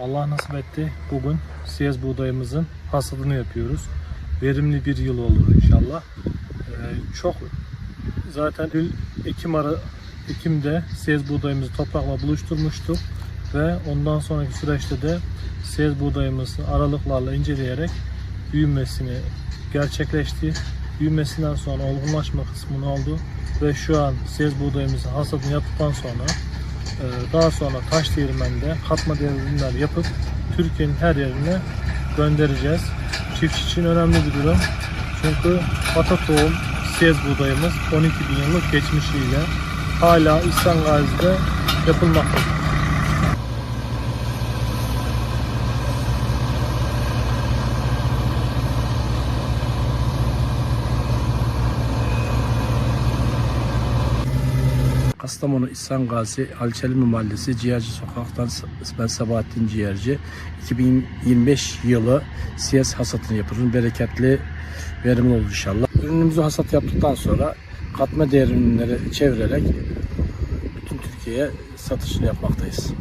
Allah nasip etti. Bugün siyez buğdayımızın hasadını yapıyoruz. Verimli bir yıl olur inşallah. Ee, çok zaten Ekim ara Ekim'de siyez buğdayımızı toprakla buluşturmuştuk ve ondan sonraki süreçte de siyez buğdayımızı aralıklarla inceleyerek büyümesini gerçekleşti. Büyümesinden sonra olgunlaşma kısmını oldu ve şu an siyez buğdayımızın hasadını yaptıktan sonra Daha sonra taş değirmende katma değerli ürünler yapıp Türkiye'nin her yerine göndereceğiz. Çiftçi için önemli bir durum. Çünkü ata tohum siyez buğdayımız 12 bin yıllık geçmişiyle hala İhsan Gazi'de yapılmaktadır. Kastamonu İhsan Gazi Alçelimi Mahallesi Ciğerci Sokak'tan ben Sabahattin Ciğerci. 2025 yılı siyas hasatını yapıyoruz. Bereketli verimli olur inşallah. Ürünümüzü hasat yaptıktan sonra katma değer ürünleri çevirerek bütün Türkiye'ye satışını yapmaktayız.